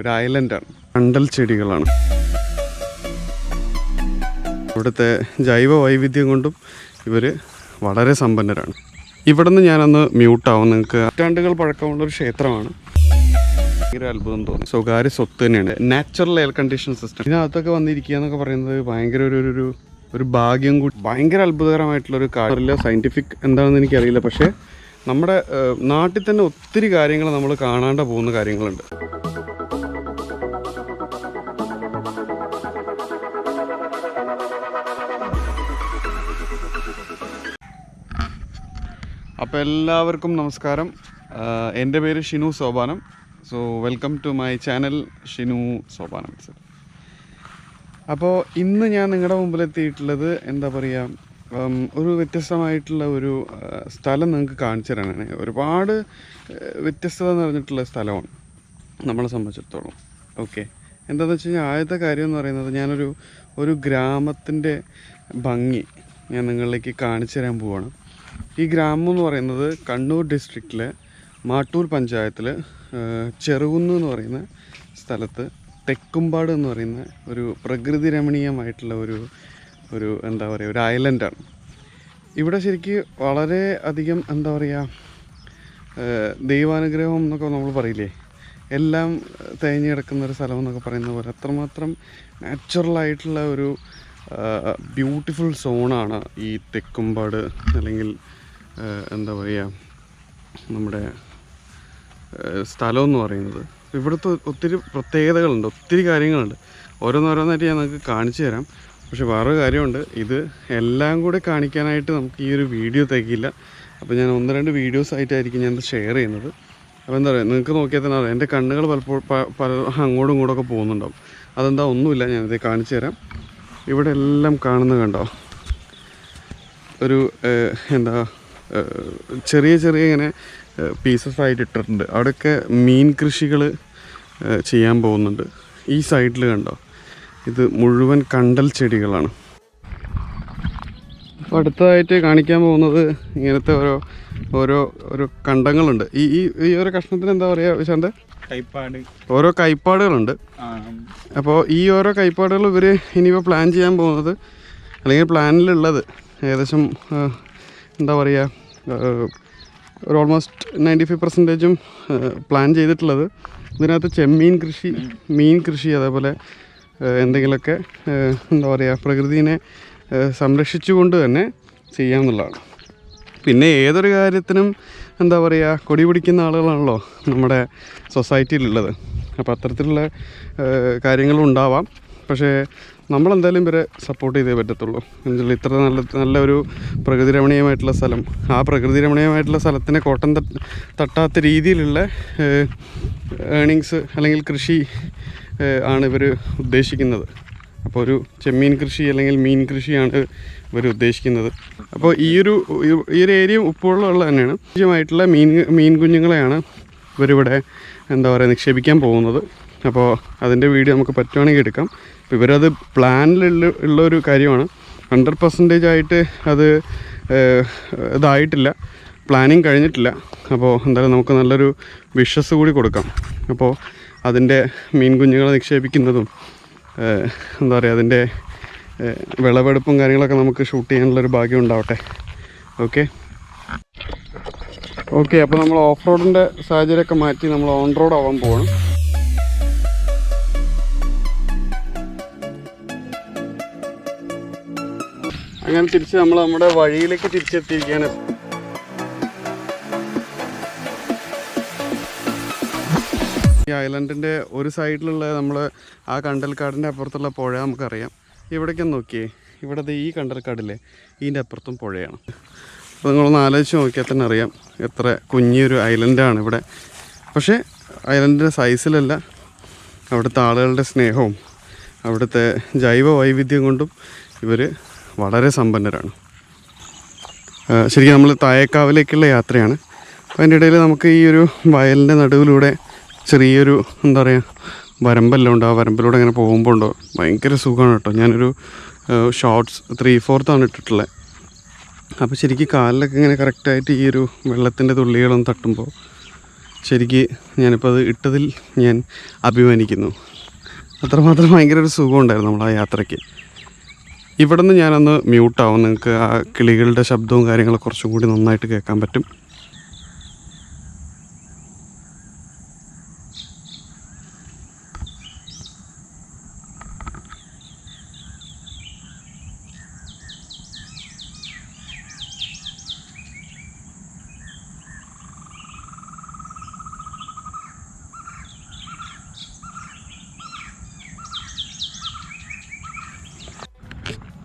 ഒരു ഐലൻഡാണ്. കണ്ടൽ ചെടികളാണ്. ഇവിടുത്തെ ജൈവ വൈവിധ്യം കൊണ്ടും ഇവർ വളരെ സമ്പന്നരാണ്. ഇവിടെ നിന്ന് ഞാനൊന്ന് മ്യൂട്ടാവും നിങ്ങൾക്ക് നൂറ്റാണ്ടുകൾ പഴക്കമുള്ള ഒരു ക്ഷേത്രമാണ്. ഭയങ്കര അത്ഭുതം തോന്നി. സ്വകാര്യ സ്വത്ത് തന്നെയാണ്. നാച്ചുറൽ എയർ കണ്ടീഷൻ സിസ്റ്റം ഇതിനകത്തൊക്കെ വന്നിരിക്കുക എന്നൊക്കെ പറയുന്നത് ഭയങ്കര ഒരു ഒരു- ഒരു ഭാഗ്യം കൂടി. ഭയങ്കര അത്ഭുതകരമായിട്ടുള്ളൊരു കാര്യമില്ല സയന്റിഫിക് എന്താണെന്ന് എനിക്കറിയില്ല. പക്ഷേ നമ്മുടെ നാട്ടിൽ തന്നെ ഒത്തിരി കാര്യങ്ങൾ നമ്മൾ കാണാണ്ട് പോകുന്ന കാര്യങ്ങളുണ്ട്. അപ്പോൾ എല്ലാവർക്കും നമസ്കാരം. എന്റെ പേര് Shinu Sopanam. So welcome to my channel Shinu Sopanam sir അപ്പോൾ ഇന്ന് ഞാൻ നിങ്ങളുടെ മുമ്പിലെത്തിയിട്ടുള്ളത് എന്താ പറയുക ഒരു വ്യത്യസ്തമായിട്ടുള്ള ഒരു സ്ഥലം നിങ്ങൾക്ക് കാണിച്ചു തരാനാണ്. ഒരുപാട് വ്യത്യസ്തത നിറഞ്ഞിട്ടുള്ള സ്ഥലമാണ് നമ്മളെ സംബന്ധിച്ചിടത്തോളം. ഓക്കെ. എന്താണെന്ന് വെച്ച് കഴിഞ്ഞാൽ ആദ്യത്തെ കാര്യം എന്ന് പറയുന്നത് ഞാനൊരു ഒരു ഗ്രാമത്തിന്റെ ഭംഗി ഞാൻ നിങ്ങളിലേക്ക് കാണിച്ചു തരാൻ പോവാണ്. ഈ ഗ്രാമം എന്ന് പറയുന്നത് കണ്ണൂർ ഡിസ്ട്രിക്റ്റിലെ മാട്ടൂർ പഞ്ചായത്തിൽ ചെറുകുന്ന് എന്ന് പറയുന്ന സ്ഥലത്ത് തെക്കുംപാട് എന്ന് പറയുന്ന ഒരു പ്രകൃതി രമണീയമായിട്ടുള്ള ഒരു ഒരു എന്താ പറയുക ഒരു ഐലൻഡാണ് ഇവിടെ ശരിക്ക് വളരെ അധികം എന്താ പറയുക ദൈവാനുഗ്രഹം എന്നൊക്കെ നമ്മൾ പറയില്ലേ? എല്ലാം തേഞ്ഞ് കിടക്കുന്ന ഒരു സ്ഥലം എന്നൊക്കെ പറയുന്ന പോലെ അത്രമാത്രം നാച്ചുറലായിട്ടുള്ള ഒരു ബ്യൂട്ടിഫുൾ സോണാണ് ഈ തെക്കുംപാട് അല്ലെങ്കിൽ എന്താ പറയുക നമ്മുടെ സ്ഥലമെന്ന് പറയുന്നത്. ഇവിടുത്തെ ഒത്തിരി പ്രത്യേകതകളുണ്ട് ഒത്തിരി കാര്യങ്ങളുണ്ട്. ഓരോന്നോരോന്നായിട്ട് ഞാൻ നിങ്ങൾക്ക് കാണിച്ചു തരാം. പക്ഷെ വേറൊരു കാര്യമുണ്ട് ഇത് എല്ലാം കൂടെ കാണിക്കാനായിട്ട് നമുക്ക് ഈ ഒരു വീഡിയോ തികയില്ല. അപ്പോൾ ഞാൻ ഒന്ന് രണ്ട് വീഡിയോസ് ആയിട്ടായിരിക്കും ഞാൻ ഷെയർ ചെയ്യുന്നത്. അപ്പോൾ എന്താ പറയുക നിങ്ങൾക്ക് നോക്കിയാൽ തന്നെ അറിയാം എന്റെ കണ്ണുകൾ പലപ്പോഴും പല അങ്ങോട്ടും ഇങ്ങോട്ടൊക്കെ പോകുന്നുണ്ടാവും. അതെന്താ ഒന്നുമില്ല ഞാനിത് കാണിച്ചു തരാം. ഇവിടെ എല്ലാം കാണുന്നത് കണ്ടോ? ഒരു എന്താ ചെറിയ ചെറിയ ഇങ്ങനെ പീസസ് ആയിട്ട് ഇട്ടിട്ടുണ്ട്. അവിടെയൊക്കെ മീൻ കൃഷികൾ ചെയ്യാൻ പോകുന്നുണ്ട്. ഈ സൈഡിൽ കണ്ടോ? ഇത് മുഴുവൻ കണ്ടൽ ചെടികളാണ്. അപ്പോൾ അടുത്തതായിട്ട് കാണിക്കാൻ പോകുന്നത് ഇങ്ങനത്തെ ഓരോ ഓരോ ഓരോ കണ്ടങ്ങളുണ്ട്. ഈ ഈ ഓരോ കഷ്ണത്തിന് എന്താ പറയുക വിശാന്ത്? കൈപ്പാട്. ഓരോ കൈപ്പാടുകളുണ്ട്. അപ്പോൾ ഈ ഓരോ കൈപ്പാടുകൾ ഇവർ ഇനിയിപ്പോൾ പ്ലാൻ ചെയ്യാൻ പോകുന്നത് അല്ലെങ്കിൽ പ്ലാനിലുള്ളത് ഏകദേശം എന്താ പറയുക ഒരു ഓൾമോസ്റ്റ് നയന്റി ഫൈവ് പെർസെന്റേജും പ്ലാൻ ചെയ്തിട്ടുള്ളത്. ഇതിനകത്ത് ചെമ്മീൻ കൃഷി മീൻ കൃഷി അതേപോലെ എന്തെങ്കിലുമൊക്കെ എന്താ പറയുക പ്രകൃതിനെ സംരക്ഷിച്ചുകൊണ്ട് തന്നെ ചെയ്യാമെന്നുള്ളതാണ്. പിന്നെ ഏതൊരു കാര്യത്തിനും എന്താ പറയുക കൊടി പിടിക്കുന്ന ആളുകളാണല്ലോ നമ്മുടെ സൊസൈറ്റിയിലുള്ളത്. അപ്പോൾ അത്തരത്തിലുള്ള കാര്യങ്ങളുണ്ടാവാം പക്ഷേ നമ്മളെന്തായാലും ഇവരെ സപ്പോർട്ട് ചെയ്തേ പറ്റത്തുള്ളൂ. എന്നുവെച്ചാൽ ഇത്ര നല്ല നല്ലൊരു പ്രകൃതി രമണീയമായിട്ടുള്ള സ്ഥലം. ആ പ്രകൃതി രമണീയമായിട്ടുള്ള സ്ഥലത്തിനെ കോട്ടം തട്ടാത്ത രീതിയിലുള്ള ഏണിങ്സ് അല്ലെങ്കിൽ കൃഷി ആണ് ഇവർ ഉദ്ദേശിക്കുന്നത്. അപ്പോൾ ഒരു ചെമ്മീൻ കൃഷി അല്ലെങ്കിൽ മീൻ കൃഷിയാണ് ഇവർ ഉദ്ദേശിക്കുന്നത്. അപ്പോൾ ഈ ഒരു ഈ ഒരു ഏരിയ ഉപ്പുവെള്ളമുള്ള തന്നെയാണ്. ആവശ്യമായിട്ടുള്ള മീൻ മീൻ കുഞ്ഞുങ്ങളെയാണ് ഇവരിവിടെ എന്താ പറയുക നിക്ഷേപിക്കാൻ പോകുന്നത്. അപ്പോൾ അതിന്റെ വീഡിയോ നമുക്ക് പറ്റുവാണെങ്കിൽ എടുക്കാം. അപ്പോൾ ഇവരത് പ്ലാനിലുള്ള ഉള്ള ഒരു കാര്യമാണ്. ഹൺഡ്രഡ് പെർസെന്റേജ് ആയിട്ട് അത് ഇതായിട്ടില്ല. പ്ലാനിങ് കഴിഞ്ഞിട്ടില്ല. അപ്പോൾ എന്തായാലും നമുക്ക് നല്ലൊരു വിഷസ് കൂടി കൊടുക്കാം. അപ്പോൾ അതിന്റെ മീൻ കുഞ്ഞുങ്ങളെ നിക്ഷേപിക്കുന്നതും എന്താ പറയുക അതിന്റെ വിളവെടുപ്പും കാര്യങ്ങളൊക്കെ നമുക്ക് ഷൂട്ട് ചെയ്യാനുള്ളൊരു ഭാഗ്യം ഉണ്ടാവട്ടെ. ഓക്കെ? ഓക്കെ അപ്പോൾ നമ്മൾ ഓഫ് റോഡിന്റെ സാഹചര്യമൊക്കെ മാറ്റി നമ്മൾ ഓൺ റോഡ് ആവാൻ പോകണം അങ്ങനെ തിരിച്ച് നമ്മൾ നമ്മുടെ വഴിയിലേക്ക് തിരിച്ചെത്തിയിരിക്കുകയാണ്. ഈ ഐലൻഡിന്റെ ഒരു സൈഡിലുള്ള നമ്മൾ ആ കണ്ടൽക്കാടിന്റെ അപ്പുറത്തുള്ള പുഴ നമുക്കറിയാം. ഇവിടേക്ക് നോക്കിയേ. ഇവിടെ ഈ കണ്ടൽക്കാടില്ലേ ഇതിന്റെ അപ്പുറത്തും പുഴയാണ്. അപ്പോൾ നിങ്ങളൊന്ന് ആലോചിച്ച് നോക്കിയാൽ തന്നെ അറിയാം എത്ര കുഞ്ഞൊരു ഐലൻഡാണ് ഇവിടെ. പക്ഷേ ഐലൻഡിന്റെ സൈസിലല്ല അവിടുത്തെ ആളുകളുടെ സ്നേഹവും അവിടുത്തെ ജൈവ വൈവിധ്യം കൊണ്ടും ഇവർ വളരെ സമ്പന്നരാണ്. ശരിക്കും നമ്മൾ തായേക്കാവിലേക്കുള്ള യാത്രയാണ്. അപ്പോൾ അതിന്റെ ഇടയിൽ നമുക്ക് ഈ ഒരു വയലിന്റെ നടുവിലൂടെ ചെറിയൊരു എന്താ പറയുക വരമ്പെല്ലാം ഉണ്ട്? ആ വരമ്പിലൂടെ ഇങ്ങനെ പോകുമ്പോൾ ഉണ്ടോ? ഭയങ്കര സുഖമാണ് കേട്ടോ. ഞാനൊരു ഷോർട്സ് ത്രീ ഫോർത്താണ് ഇട്ടിട്ടുള്ളത് അപ്പോൾ ശരിക്കും കാലിലൊക്കെ ഇങ്ങനെ കറക്റ്റായിട്ട് ഈ ഒരു വെള്ളത്തിന്റെ തുള്ളികളൊന്ന് തട്ടുമ്പോൾ ശരിക്ക് ഞാനിപ്പോൾ അത് ഇട്ടതിൽ ഞാൻ അഭിമാനിക്കുന്നു. അത്രമാത്രം ഭയങ്കര ഒരു സുഖമുണ്ടായിരുന്നു നമ്മൾ ആ യാത്രയ്ക്ക്. ഇവിടെ നിന്ന് ഞാനൊന്ന് മ്യൂട്ടാവും നിങ്ങൾക്ക് ആ കിളികളുടെ ശബ്ദവും കാര്യങ്ങളൊക്കെ കുറച്ചും കൂടി നന്നായിട്ട് കേൾക്കാൻ പറ്റും.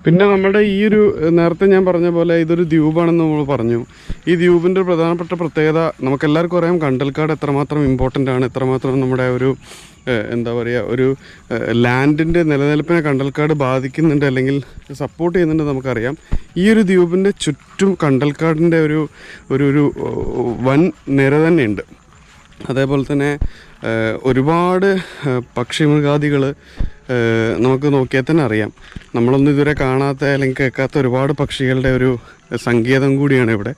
പിന്നെ നമ്മുടെ ഈ ഒരു നേരത്തെ ഞാൻ പറഞ്ഞ പോലെ ഇതൊരു ദ്വീപാണെന്ന് നമ്മൾ പറഞ്ഞു. ഈ ദ്വീപിന്റെ പ്രധാനപ്പെട്ട പ്രത്യേകത നമുക്കെല്ലാവർക്കും അറിയാം കണ്ടൽക്കാട് എത്രമാത്രം ഇമ്പോർട്ടന്റ് ആണ് എത്രമാത്രം നമ്മുടെ ഒരു എന്താ പറയുക ഒരു ലാൻഡിന്റെ നിലനിൽപ്പിനെ കണ്ടൽക്കാട് ബാധിക്കുന്നുണ്ട് അല്ലെങ്കിൽ സപ്പോർട്ട് ചെയ്യുന്നുണ്ട് നമുക്കറിയാം. ഈ ഒരു ദ്വീപിന്റെ ചുറ്റും കണ്ടൽക്കാടിന്റെ ഒരു ഒരു ഒരു വൻ നിര തന്നെയുണ്ട്. അതേപോലെ തന്നെ ഒരുപാട് പക്ഷിമൃഗാദികൾ നമുക്ക് നോക്കിയാൽ തന്നെ അറിയാം. നമ്മളൊന്നും ഇതുവരെ കാണാത്ത അല്ലെങ്കിൽ കേൾക്കാത്ത ഒരുപാട് പക്ഷികളുടെ ഒരു സങ്കേതം കൂടിയാണ് ഇവിടെ.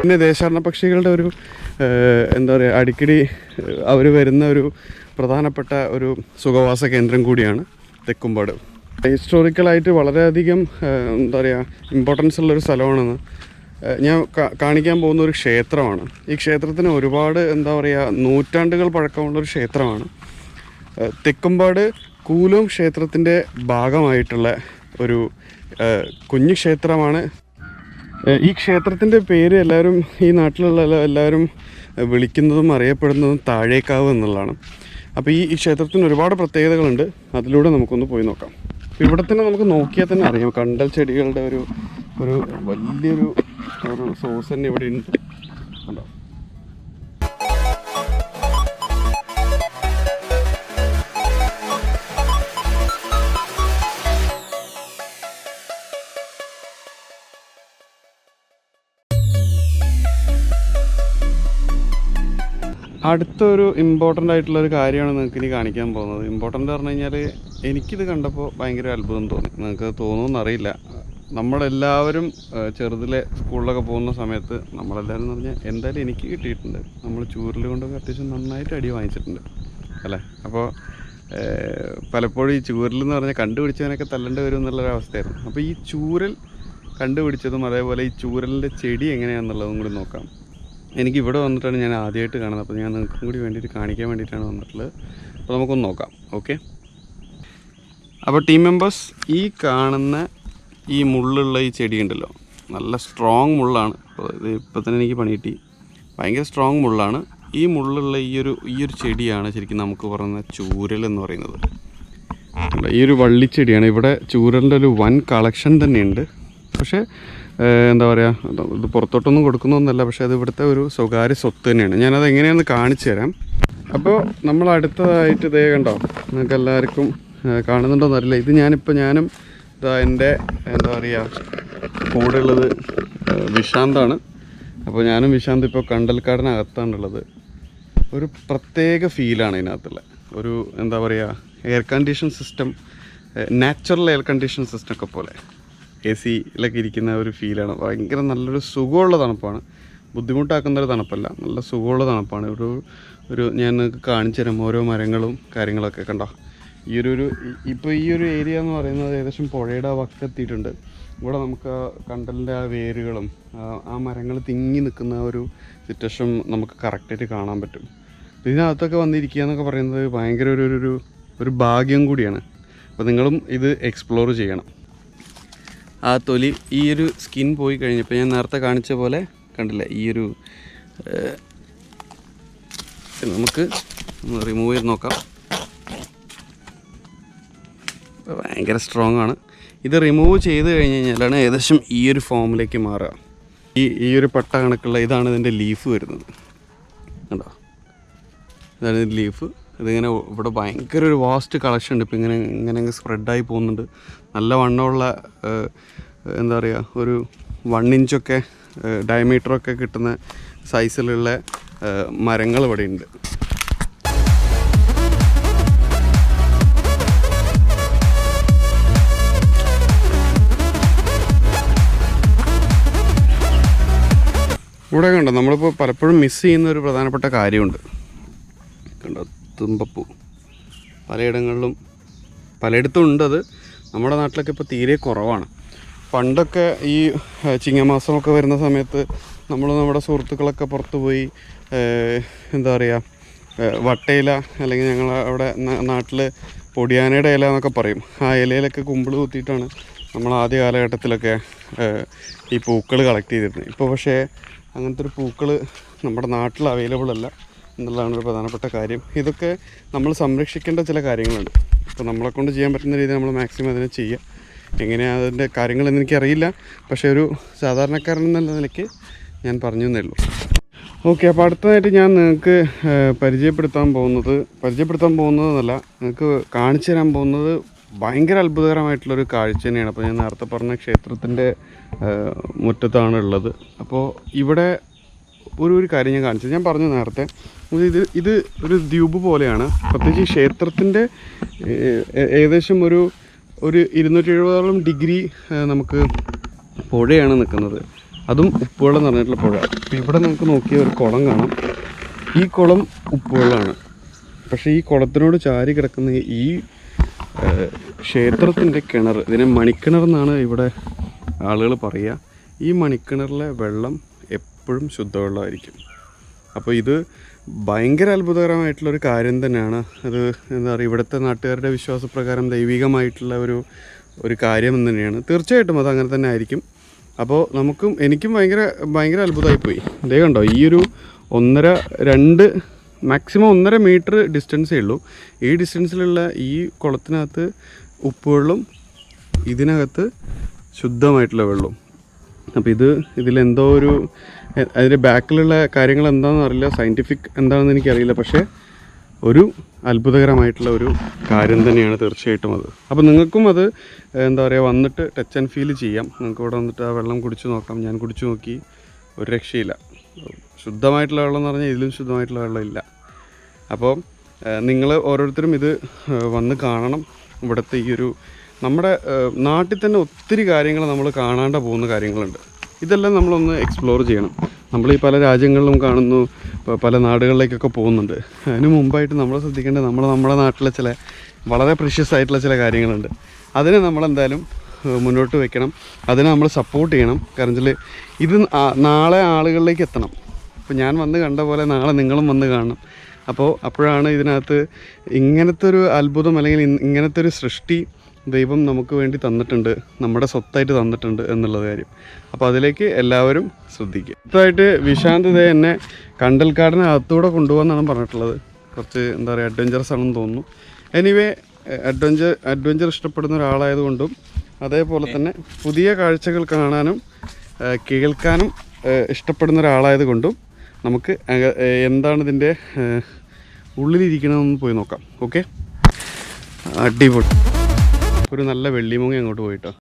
പിന്നെ ദേശാടന പക്ഷികളുടെ ഒരു എന്താ പറയുക അടിക്കടി അവർ വരുന്ന ഒരു പ്രധാനപ്പെട്ട ഒരു സുഖവാസ കേന്ദ്രം കൂടിയാണ്. തെക്കുംപാട്. ഹിസ്റ്റോറിക്കലായിട്ട് വളരെയധികം എന്താ പറയുക ഇമ്പോർട്ടൻസ് ഉള്ളൊരു സ്ഥലമാണെന്ന്. ഞാൻ കാണിക്കാൻ പോകുന്ന ഒരു ക്ഷേത്രമാണ്. ഈ ക്ഷേത്രത്തിന് ഒരുപാട് എന്താ പറയുക നൂറ്റാണ്ടുകൾ പഴക്കമുള്ളൊരു ക്ഷേത്രമാണ്. തെക്കുംപാട് കൂലൂം ക്ഷേത്രത്തിന്റെ ഭാഗമായിട്ടുള്ള ഒരു കുഞ്ഞു ക്ഷേത്രമാണ്. ഈ ക്ഷേത്രത്തിന്റെ പേര് എല്ലാവരും ഈ നാട്ടിലുള്ള എല്ലാവരും വിളിക്കുന്നതും അറിയപ്പെടുന്നതും താഴേക്കാവ് എന്നുള്ളതാണ്. അപ്പോൾ ഈ ക്ഷേത്രത്തിന് ഒരുപാട് പ്രത്യേകതകളുണ്ട്. അതിലൂടെ നമുക്കൊന്ന് പോയി നോക്കാം. ഇവിടെ തന്നെ നമുക്ക് നോക്കിയാൽ തന്നെ അറിയാം. കണ്ടൽ ചെടികളുടെ ഒരു ഒരു വലിയൊരു ഒരു സോഴ്സ് തന്നെ ഇവിടെ ഉണ്ട്. അടുത്തൊരു ഇമ്പോർട്ടന്റ് ആയിട്ടുള്ള ഒരു കാര്യമാണ് നിങ്ങൾക്ക് ഇനി കാണിക്കാൻ പോകുന്നത്. ഇമ്പോർട്ടന്റ് പറഞ്ഞു കഴിഞ്ഞാൽ എനിക്കിത് കണ്ടപ്പോൾ ഭയങ്കര അത്ഭുതം തോന്നി. നിങ്ങൾക്ക് തോന്നുമെന്ന് അറിയില്ല. നമ്മളെല്ലാവരും ചെറുതിലെ സ്കൂളിലൊക്കെ പോകുന്ന സമയത്ത് നമ്മളെല്ലാവരും എന്ന് പറഞ്ഞാൽ എന്തായാലും എനിക്ക് കിട്ടിയിട്ടുണ്ട്. നമ്മൾ ചൂരൽ കൊണ്ടൊക്കെ അത്യാവശ്യം നന്നായിട്ട് അടി വാങ്ങിച്ചിട്ടുണ്ട്. അല്ലേ? അപ്പോൾ പലപ്പോഴും ഈ ചൂരൽ എന്ന് പറഞ്ഞാൽ കണ്ടുപിടിച്ചവനൊക്കെ തല്ലേണ്ടി വരും എന്നുള്ളൊരവസ്ഥയായിരുന്നു അപ്പോൾ ഈ ചൂരൽ കണ്ടുപിടിച്ചതും അതേപോലെ ഈ ചൂരലിന്റെ ചെടി എങ്ങനെയാണെന്നുള്ളതും കൂടി നോക്കാം. എനിക്ക് ഇവിടെ വന്നിട്ടാണ് ഞാൻ ആദ്യമായിട്ട് കാണുന്നത്. അപ്പോൾ ഞാൻ നിങ്ങൾക്കും കൂടി വേണ്ടിയിട്ട് കാണിക്കാൻ വേണ്ടിയിട്ടാണ് വന്നിട്ടുള്ളത്. അപ്പോൾ നമുക്കൊന്ന് നോക്കാം. ഓക്കെ? അപ്പോൾ ടീം മെമ്പേഴ്സ് ഈ കാണുന്ന ഈ മുള്ളുള്ള ഈ ചെടി ഉണ്ടല്ലോ. നല്ല സ്ട്രോങ് മുള്ളാണ്. അപ്പോൾ ഇത് ഇപ്പോൾ തന്നെ എനിക്ക് പണി കിട്ടി. ഭയങ്കര സ്ട്രോങ് മുള്ളാണ്. ഈ മുള്ളുള്ള ഈ ഒരു ഈ ഒരു ചെടിയാണ് ശരിക്കും നമുക്ക് പറയുന്ന ചൂരൽ എന്ന് പറയുന്നത്. ഈ ഒരു വള്ളിച്ചെടിയാണ്. ഇവിടെ ചൂരലിന്റെ ഒരു വൻ കളക്ഷൻ തന്നെയുണ്ട്. പക്ഷേ എന്താ പറയുക ഇത് പുറത്തോട്ടൊന്നും കൊടുക്കുന്നൊന്നുമല്ല. പക്ഷേ അത് ഇവിടുത്തെ ഒരു സ്വകാര്യ സ്വത്ത് തന്നെയാണ്. ഞാനത് എങ്ങനെയാണെന്ന് കാണിച്ചു തരാം. അപ്പോൾ നമ്മൾ അടുത്തതായിട്ട് ഇതേ കണ്ടോ നിങ്ങൾക്ക് എല്ലാവർക്കും കാണുന്നുണ്ടോ അറിയില്ല. ഇത് ഞാനിപ്പോൾ ഞാനും ഇതാ എന്റെ എന്താ പറയുക കൂടെ ഉള്ളത് ഏഹ്, വിശാന്താണ്. അപ്പോൾ ഞാനും വിശാന്ത് ഇപ്പോൾ കണ്ടൽക്കാടിനകത്താണുള്ളത്. ഒരു പ്രത്യേക ഫീലാണ് ഇതിനകത്തുള്ള. ഒരു എന്താ പറയുക air condition system natural air condition system ഒക്കെ പോലെ. എ സിയിലൊക്കെ ഇരിക്കുന്ന ഒരു ഫീലാണ് ഭയങ്കര നല്ലൊരു സുഖമുള്ള തണുപ്പാണ്. ബുദ്ധിമുട്ടാക്കുന്ന ഒരു തണുപ്പല്ല. നല്ല സുഖമുള്ള തണുപ്പാണ്. ഒരു ഒരു ഞാൻ നിങ്ങൾക്ക് കാണിച്ചു തരാം ഓരോ മരങ്ങളും കാര്യങ്ങളൊക്കെ കണ്ടോ? ഈ ഒരു ഒരു ഇപ്പോൾ ഈ ഒരു ഏരിയ എന്ന് പറയുന്നത് ഏകദേശം പുഴയുടെ വക്കെത്തിയിട്ടുണ്ട് ഇവിടെ നമുക്ക് കണ്ടലിന്റെ ആ വേരുകളും ആ- മരങ്ങൾ തിങ്ങി നിൽക്കുന്ന ഒരു സിറ്റുവേഷൻ നമുക്ക് കറക്റ്റായിട്ട് കാണാൻ പറ്റും. ഇതിനകത്തൊക്കെ വന്നിരിക്കുക എന്നൊക്കെ പറയുന്നത് ഭയങ്കര ഒരു- ഒരു ഒരു ഭാഗ്യം കൂടിയാണ്. അപ്പോൾ നിങ്ങളും ഇത് എക്സ്പ്ലോർ ചെയ്യണം. ആ തൊലി ഈ ഒരു സ്കിൻ പോയി കഴിഞ്ഞപ്പോൾ ഞാൻ നേരത്തെ കാണിച്ച പോലെ കണ്ടില്ല ഈ ഒരു നമുക്ക് റിമൂവ് ചെയ്ത് നോക്കാം. ഭയങ്കര സ്ട്രോങ് ആണ്. ഇത് റിമൂവ് ചെയ്ത് കഴിഞ്ഞ് കഴിഞ്ഞാലാണ് ഏകദേശം ഈ ഒരു ഫോമിലേക്ക് മാറുക. ഈ ഈ ഒരു പട്ട കണക്കുള്ള ഇതാണ് ഇതിന്റെ ലീഫ് വരുന്നത്. കണ്ടോ? ഇതാണ് ഇതിന്റെ ലീഫ് ഇതിങ്ങനെ ഇവിടെ ഭയങ്കര ഒരു വാസ്റ്റ് കളക്ഷൻ ഉണ്ട്. ഇപ്പം ഇങ്ങനെ ഇങ്ങനെ സ്പ്രെഡായി പോകുന്നുണ്ട്. നല്ല വണ്ണമുള്ള എന്താ പറയുക ഒരു വൺ ഇഞ്ചൊക്കെ ഡയമീറ്ററൊക്കെ കിട്ടുന്ന സൈസിലുള്ള മരങ്ങൾ ഇവിടെ ഉണ്ട്. ഇവിടെ കണ്ടോ നമ്മളിപ്പോൾ പലപ്പോഴും മിസ് ചെയ്യുന്ന ഒരു പ്രധാനപ്പെട്ട കാര്യമുണ്ട്. കണ്ടോ? തുമ്പപ്പൂ. പലയിടങ്ങളിലും പലയിടത്തും ഉണ്ടത് നമ്മുടെ നാട്ടിലൊക്കെ ഇപ്പോൾ തീരെ കുറവാണ്. പണ്ടൊക്കെ ഈ ചിങ്ങമാസമൊക്കെ വരുന്ന സമയത്ത് നമ്മൾ നമ്മുടെ സുഹൃത്തുക്കളൊക്കെ പുറത്തു പോയി എന്താ പറയുക വട്ടയില അല്ലെങ്കിൽ ഞങ്ങൾ അവിടെ നാട്ടിൽ പൊടിയാനയുടെ ഇല എന്നൊക്കെ പറയും. ആ ഇലയിലൊക്കെ കുമ്പിൾ കുത്തിയിട്ടാണ് നമ്മൾ ആദ്യ കാലഘട്ടത്തിലൊക്കെ ഈ പൂക്കൾ കളക്ട് ചെയ്തിരുന്നത്. ഇപ്പോൾ പക്ഷേ അങ്ങനത്തെ ഒരു പൂക്കൾ നമ്മുടെ നാട്ടിൽ അവൈലബിൾ അല്ല. എന്നുള്ളതാണ് ഒരു പ്രധാനപ്പെട്ട കാര്യം. ഇതൊക്കെ നമ്മൾ സംരക്ഷിക്കേണ്ട ചില കാര്യങ്ങളുണ്ട്. അപ്പോൾ നമ്മളെ കൊണ്ട് ചെയ്യാൻ പറ്റുന്ന രീതിയിൽ നമ്മൾ മാക്സിമം അതിനെ ചെയ്യുക എങ്ങനെയാണ് അതിന്റെ കാര്യങ്ങളെന്ന് എനിക്കറിയില്ല. പക്ഷേ ഒരു സാധാരണക്കാരൻ എന്നുള്ള നിലയ്ക്ക് ഞാൻ പറഞ്ഞു ഉള്ളൂ. ഓക്കെ അപ്പോൾ അടുത്തതായിട്ട് ഞാൻ നിങ്ങൾക്ക് പരിചയപ്പെടുത്താൻ പോകുന്നത് പരിചയപ്പെടുത്താൻ പോകുന്നതെന്നല്ല നിങ്ങൾക്ക് കാണിച്ചു തരാൻ പോകുന്നത് ഭയങ്കര അത്ഭുതകരമായിട്ടുള്ളൊരു കാഴ്ച തന്നെയാണ്. അപ്പോൾ ഞാൻ നേരത്തെ പറഞ്ഞ ക്ഷേത്രത്തിന്റെ മുറ്റത്താണ് ഉള്ളത് അപ്പോൾ ഇവിടെ ഒരു ഒരു കാര്യം ഞാൻ കാണിച്ചത് ഞാൻ പറഞ്ഞു നേരത്തെ ഇത് ഇത് ഒരു ദ്വീപ് പോലെയാണ്. പ്രത്യേകിച്ച് ക്ഷേത്രത്തിന്റെ ഏകദേശം ഒരു ഒരു ഇരുന്നൂറ്റി എഴുപതോളം ഡിഗ്രി നമുക്ക് പുഴയാണ് നിൽക്കുന്നത്. അതും ഉപ്പുവെള്ളം നിറഞ്ഞിട്ടുള്ള പുഴ. അപ്പോൾ ഇവിടെ നമുക്ക് നോക്കിയ ഒരു കുളം കാണാം. ഈ കുളം ഉപ്പുവെള്ളമാണ് പക്ഷേ ഈ കുളത്തിനോട് ചാരി കിടക്കുന്ന ഈ ക്ഷേത്രത്തിന്റെ കിണർ ഇതിനെ മണിക്കിണർ എന്നാണ് ഇവിടെ ആളുകൾ പറയുക. ഈ മണിക്കിണറിലെ വെള്ളം എപ്പോഴും ശുദ്ധവെള്ളമായിരിക്കും. അപ്പോൾ ഇത് ഭയങ്കര അത്ഭുതകരമായിട്ടുള്ളൊരു കാര്യം തന്നെയാണ്. അത് എന്താ പറയുക ഇവിടുത്തെ നാട്ടുകാരുടെ വിശ്വാസപ്രകാരം ദൈവികമായിട്ടുള്ള ഒരു ഒരു കാര്യം തന്നെയാണ്. തീർച്ചയായിട്ടും അത് അങ്ങനെ തന്നെ ആയിരിക്കും. അപ്പോൾ നമുക്കും എനിക്കും ഭയങ്കര ഭയങ്കര അത്ഭുതമായി പോയി. ഇതേ കണ്ടോ ഈ ഒരു ഒന്നര രണ്ട് മാക്സിമം ഒന്നര മീറ്റർ ഡിസ്റ്റൻസേ ഉള്ളൂ. ഈ ഡിസ്റ്റൻസിലുള്ള ഈ കുളത്തിനകത്ത് ഉപ്പുവെള്ളം ഇതിനകത്ത് ശുദ്ധമായിട്ടുള്ള വെള്ളം. അപ്പോൾ ഇത് ഇതിലെന്തോ ഒരു അതിന്റെ ബാക്കിലുള്ള കാര്യങ്ങൾ എന്താണെന്ന് അറിയില്ല. സയന്റിഫിക് എന്താണെന്ന് എനിക്കറിയില്ല. പക്ഷേ ഒരു അത്ഭുതകരമായിട്ടുള്ള ഒരു കാര്യം തന്നെയാണ് തീർച്ചയായിട്ടും അത്. അപ്പോൾ നിങ്ങൾക്കും അത് എന്താ പറയുക വന്നിട്ട് ടച്ച് ആൻഡ് ഫീൽ ചെയ്യാം. നിങ്ങൾക്ക് ഇവിടെ വന്നിട്ട് ആ വെള്ളം കുടിച്ചു നോക്കാം. ഞാൻ കുടിച്ചു നോക്കി ഒരു രക്ഷയില്ല. ശുദ്ധമായിട്ടുള്ള വെള്ളം എന്ന് പറഞ്ഞാൽ ഇതിലും ശുദ്ധമായിട്ടുള്ള വെള്ളം ഇല്ല. അപ്പോൾ നിങ്ങൾ ഓരോരുത്തരും ഇത് വന്ന് കാണണം. ഇവിടുത്തെ ഈ ഒരു നമ്മുടെ നാട്ടിൽ തന്നെ ഒത്തിരി കാര്യങ്ങൾ നമ്മൾ കാണാണ്ട് പോകുന്ന കാര്യങ്ങളുണ്ട്. ഇതെല്ലാം നമ്മളൊന്ന് എക്സ്പ്ലോർ ചെയ്യണം. നമ്മൾ ഈ പല രാജ്യങ്ങളിലും കാണുന്നു പല നാടുകളിലേക്കൊക്കെ പോകുന്നുണ്ട്. അതിന് മുമ്പായിട്ട് നമ്മൾ ശ്രദ്ധിക്കേണ്ടത് നമ്മൾ നമ്മുടെ നാട്ടിലെ ചില വളരെ പ്രഷ്യസ് ആയിട്ടുള്ള ചില കാര്യങ്ങളുണ്ട്. അതിനെ നമ്മളെന്തായാലും മുന്നോട്ട് വെക്കണം. അതിനെ നമ്മൾ സപ്പോർട്ട് ചെയ്യണം. കാരണം വെച്ചാൽ ഇത് നാളെ ആളുകളിലേക്ക് എത്തണം. അപ്പോൾ ഞാൻ വന്ന് കണ്ട പോലെ നാളെ നിങ്ങളും വന്ന് കാണണം. അപ്പോൾ അപ്പോഴാണ് ഇതിനകത്ത് ഇങ്ങനത്തെ ഒരു അത്ഭുതം അല്ലെങ്കിൽ ഇങ്ങനത്തെ ഒരു സൃഷ്ടി ദൈവം നമുക്ക് വേണ്ടി തന്നിട്ടുണ്ട് നമ്മുടെ സ്വത്തായിട്ട് തന്നിട്ടുണ്ട് എന്നുള്ളത് കാര്യം. അപ്പോൾ അതിലേക്ക് എല്ലാവരും ശ്രദ്ധിക്കുക. അടുത്തായിട്ട് വിശാന്ത് ഇതേ എന്നെ കണ്ടൽക്കാടിനെ അകത്തൂടെ കൊണ്ടുപോകാന്നാണ് പറഞ്ഞിട്ടുള്ളത്. കുറച്ച് എന്താ പറയുക അഡ്വഞ്ചറസ് ആണെന്ന് തോന്നുന്നു. എനിവേ അഡ്വഞ്ചർ അഡ്വഞ്ചർ ഇഷ്ടപ്പെടുന്ന ഒരാളായതുകൊണ്ടും അതേപോലെ തന്നെ പുതിയ കാഴ്ചകൾ കാണാനും കേൾക്കാനും ഇഷ്ടപ്പെടുന്ന ഒരാളായത് കൊണ്ടും നമുക്ക് എന്താണിതിന്റെ ഉള്ളിലിരിക്കണമെന്ന് പോയി നോക്കാം. ഓക്കെ അടിപൊളി. ഒരു നല്ല വെള്ളിമുങ്ങ അങ്ങോട്ട് പോയിട്ടോ.